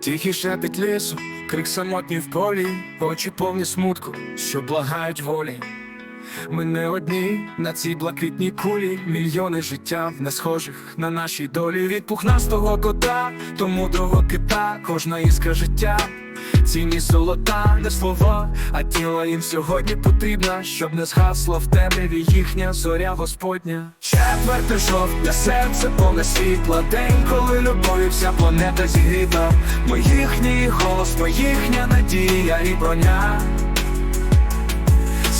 Тихий шепіт лісу, крик самотній в полі, очі повні смутку, що благають волі. Ми не одні на цій блакитній кулі, мільйони життя не схожих на нашій долі. Від пухнастого кота до мудрого кита, кожна іскра життя. Цінність золота, не слова, а тіло їм сьогодні потрібна, щоб не згасла в темряві їхня зоря Господня. Четверте жовтня, серце повне світла, день, коли любові вся планета зігріта. Ми їхній голос, ми їхня надія і броня.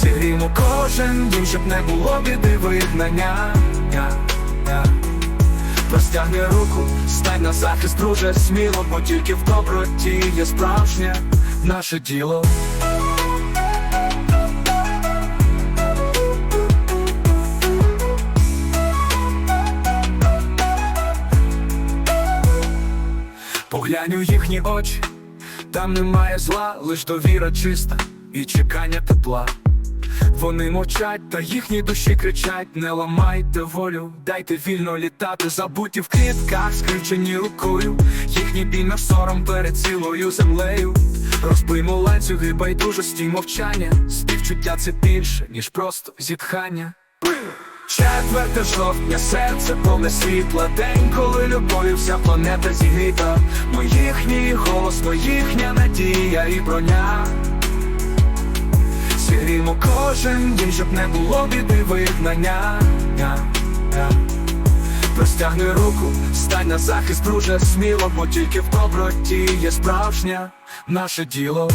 Зігрімо кожен дім, щоб не було біди вигнання. Простягни руку, стань на захист, друже, сміло, бо тільки в доброті є справжнє наше діло. Поглянь у їхні очі, там немає зла, лиш довіра чиста і чекання тепла. Вони мовчать, та їхні душі кричать: не ламайте волю, дайте вільно літати, забуті в клітках, скривчені рукою, їхній біль наш сором перед цілою землею. Розбиймо ланцюги байдужості й мовчання, співчуття це більше, ніж просто зітхання. Четверте жовтня, серце повне світла, день, коли любов'ю вся планета зігріта. Ми їхній голос, ми їхня надія і броня. Кожен день, щоб не було біди вигнання. Простягни руку, стань на захист, друже, сміло, бо тільки в доброті є справжнє наше діло.